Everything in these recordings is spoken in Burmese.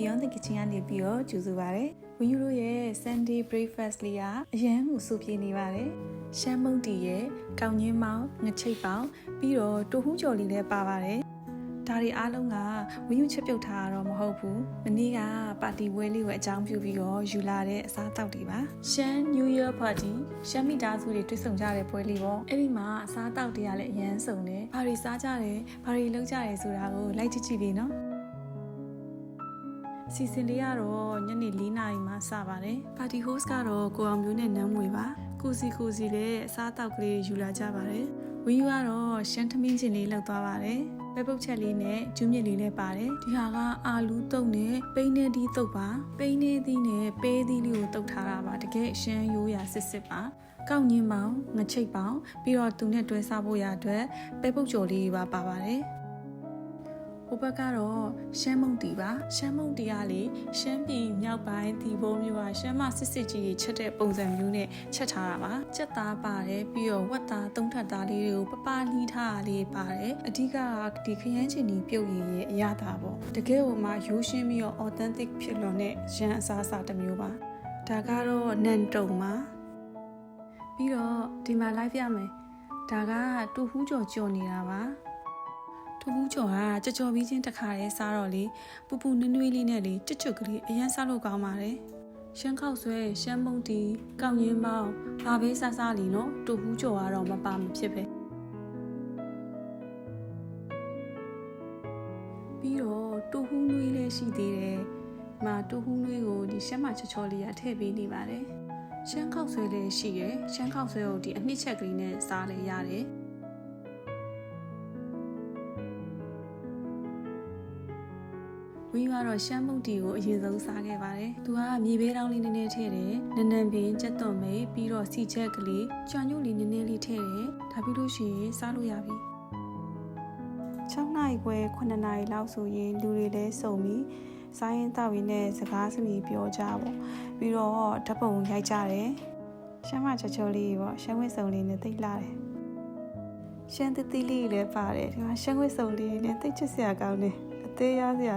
Beyond the Kitchen ကနေပြီးတော့ကြိုဆိုပါရစေ။ဝင်းယူတို့ရဲ့ Sunday breakfast လေးကအရန်ကိုစူပြေနေပါတယ်။ရှမ်းမုတ်တီရဲ့ကောင်းညင်းမောင်ငချိတ်ပေါင်ပြီးတော့တိုဟူးကျော်လေးလည်းပါပါတယ်။ဒါတွေအားလုံးကဝင်းယူချက်ပြုတ်ထားတာတော့မဟုတ်ဘူး။မနေ့ကပါတီပွဲလေးကိုအကြောင်းပြုပြီးတော့ယူလာတဲ့အစားအသောက်တွေပါ။ရှမ်း New Year Party ရှမ်းမိသားစုတွေတွေ့ဆုံကြတဲ့ပွဲလေးပေါ့။အဲ့ဒီမှာအစားအသောက်တွေကလည်းအရန်စုံတယ်။ဘာတွေစားကြတယ်၊ဘာတွေလုပ်ကြတယ်ဆိုတာကိုလိုက်ကြည့်ကြည့်လေးနော်။ စီစဉ်လေးကတော့ညနေ4နာရီမှစပါတယ်။ပါတီဟိုးစ်ကတော့ကိုအောင်မျိုးနဲ့နမ်းမွေပါ။ကိုစီကိုစီလည်းအစားအသောက်ကလေးယူလာကြပါတယ်။ဝင်းယူကတော့ရှမ်းထမင်းချင်းလေးလောက်သွားပါတယ်။ပဲပုတ်ချက်လေးနဲ့ကျူးမြင့်လေးလည်းပါတယ်။ဒီဟာကအာလူးတုပ်နဲ့ပိန်းနေသီးတုပ်ပါ။ပိန်းနေသီးနဲ့ပဲသီးလေးကိုတုပ်ထားတာပါ။တကယ်ရှမ်းရိုးရာစစ်စစ်ပါ။ကောက်ညင်းပေါင်ငချိတ်ပေါင်ပြီးတော့သူနဲ့တွဲစားဖို့ရအတွက်ပဲပုတ်ကြော်လေးပါပါပါတယ်။ဟို ဘက်ကတော့ရှမ်းမုံတီပါရှမ်းမုံတီကလေရှမ်းပြည်မြောက်ပိုင်းဒီဘုံမျိုးကရှမ်းမစစ်စစ်ကြီးကြီးချက်တဲ့ပုံစံမျိုးနဲ့ချက်ထားတာပါချက်သားပါတယ်ပြီးတော့ဝက်သားသုံးထပ်သားလေးတွေကိုပပလီးထားတာလေးပါတယ်အဓိကကဒီခရမ်းချင်ဒီပြုတ်ရည်ရဲ့အရသာပေါ့တကယ်ဟိုမှာရိုးရှင်းပြီးတော့ authentic ဖြစ်လို့နဲ့ရန်အစားအစာတစ်မျိုးပါဒါကတော့နန်တုံပါပြီးတော့ဒီမှာ live ရမယ်ဒါကတူဟူးကြော်ကြော်နေတာပါ ထူးဘူးကျော်ကကြော်ကြော်ပြီးချင်းတခါတည်းစားတော့လေပူပူနွေ့နွေ့လေးနဲ့လေကျွတ်ကျွတ်ကလေးအရန်စားလို့ကောင်းပါတယ်ရှမ်းခောက်ဆွဲရှမ်းမုံတီကောက်ရင်းပေါင်းဘာဘေးစားစားလီနော်တူဘူးကျော်ကတော့မပါမဖြစ်ပဲပြီးတော့တူဟူးနွေးလေးရှိသေးတယ်။မာတူဟူးနွေးကိုဒီရှမ်းမချောချောလေးကထည့်ပေးနေပါတယ်။ရှမ်းခောက်ဆွဲလေးရှိရယ်ရှမ်းခောက်ဆွဲကိုဒီအနှစ်ချက်ကလေးနဲ့စားလဲရတယ်။ ဝီကတော့ရှမ်းမုတ်တီကိုအရင်ဆုံးစားခဲ့ပါတယ်။သူကမြေဘေးတောင်းလေးနည်းနည်းထည့်တယ်။နနံပင်ကြက်သွန်မိတ်ပြီးတော့စီချက်ကလေးကြွညို့လေးနည်းနည်းလေးထည့်တယ်။ဒါပြီးလို့ရှိရင်စားလို့ရပြီ။6နာရီခွဲ9နာရီလောက်ဆိုရင်လူတွေလည်းစုံပြီးစားရင်တောက်ရင်နဲ့စကားစနီပြောကြပေါ့။ပြီးတော့ဓာတ်ပုံရိုက်ကြတယ်။ရှမ်းမချောချောလေးပေါ့ရှမ်းဝစ်စုံလေးနဲ့တိတ်လာတယ်။ရှမ်းတတိလေးလည်းပါတယ်ဒီမှာရှမ်းဝစ်စုံလေးနဲ့တိတ်ချစ်စရာကောင်းတယ်။ အသေးရစရာ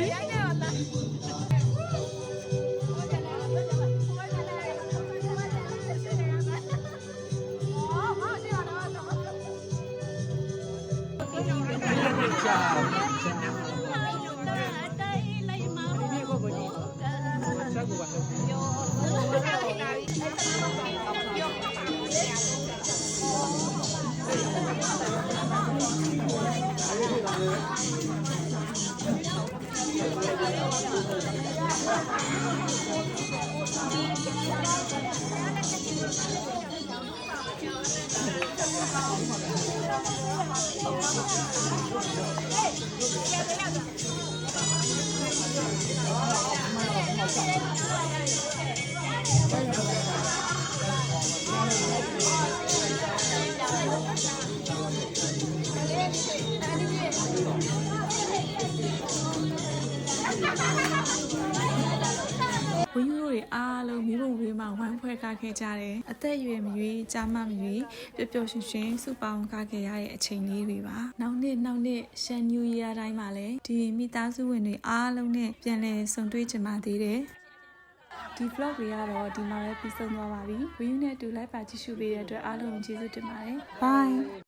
လေး ပေါ့။ဟ လုံးမိဘဝေးမှာဝမ်းဖွဲ့ကားခဲ့ကြတယ်အသက်အရွယ်မရွေးကြားမမရွေးပျော်ပျော်ရွှင်ရွှင်စုပေါင်းကားခဲ့ရတဲ့အချိန်လေးတွေပါနောက်နှစ်နောက်နှစ်ရှန်နျူရီယာတိုင်းမှာလည်းဒီမိသားစုဝင်တွေအားလုံးနဲ့ပြန်လည်ဆုံတွေ့ကြပါသေးတယ်ဒီ vlog တွေကတော့ဒီမှာပဲပြီးဆုံးသွားပါပြီ။ View နဲ့အတူ live ပါကြည့်ရှုပေးတဲ့အတွက်အားလုံးကိုကျေးဇူးတင်ပါတယ်။ Bye